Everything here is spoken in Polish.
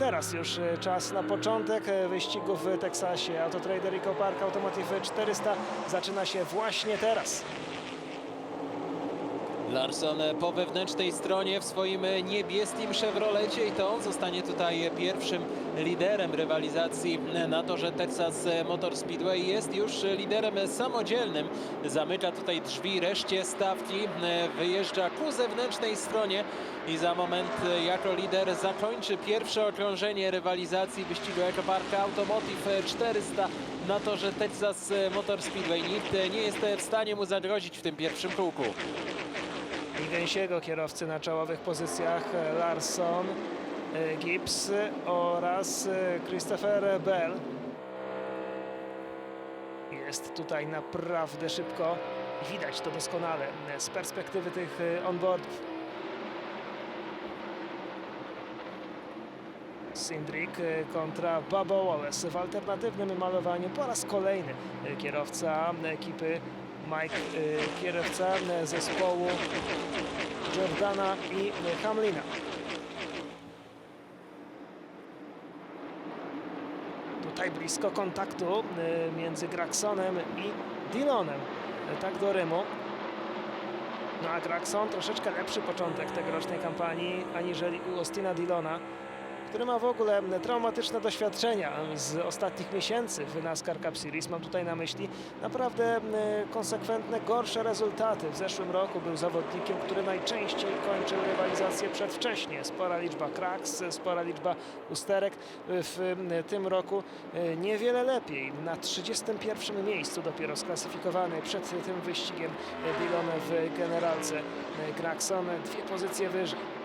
teraz już e, czas na początek e, wyścigu w Teksasie. Autotrader Eco Park Automotive 400 zaczyna się właśnie teraz. Larson po wewnętrznej stronie w swoim niebieskim Chevrolecie i to on zostanie tutaj pierwszym liderem rywalizacji na torze Texas Motor Speedway. Jest już liderem samodzielnym. Zamyka tutaj drzwi reszcie stawki, wyjeżdża ku zewnętrznej stronie i za moment jako lider zakończy pierwsze okrążenie rywalizacji wyścigu Ecopark Automotive 400 na torze Texas Motor Speedway. Nikt nie jest w stanie mu zagrozić w tym pierwszym kółku. I gęsiego kierowcy na czołowych pozycjach e, Larson, e, Gibbs oraz e, Christopher Bell. Jest tutaj naprawdę szybko. Widać to doskonale z perspektywy tych onboardów. Sindrik kontra Bubba Wallace w alternatywnym malowaniu po raz kolejny kierowca ekipy Mike, e, kierowca zespołu Jordana i Hamlina. Tutaj blisko kontaktu e, między Graxonem i Dillonem. E, Tak do Rymu. No a Graxon troszeczkę lepszy początek tegorocznej kampanii aniżeli u Austina Dillona, który ma w ogóle traumatyczne doświadczenia z ostatnich miesięcy w NASCAR Cup Series. Mam tutaj na myśli naprawdę e, konsekwentne, gorsze rezultaty. W zeszłym roku był zawodnikiem, który najczęściej kończył rywalizację przedwcześnie. Spora liczba kraks, spora liczba usterek. W e, tym roku e, niewiele lepiej. Na 31 miejscu dopiero sklasyfikowany przed tym wyścigiem Dillon w generalce. Graxon dwie pozycje wyżej.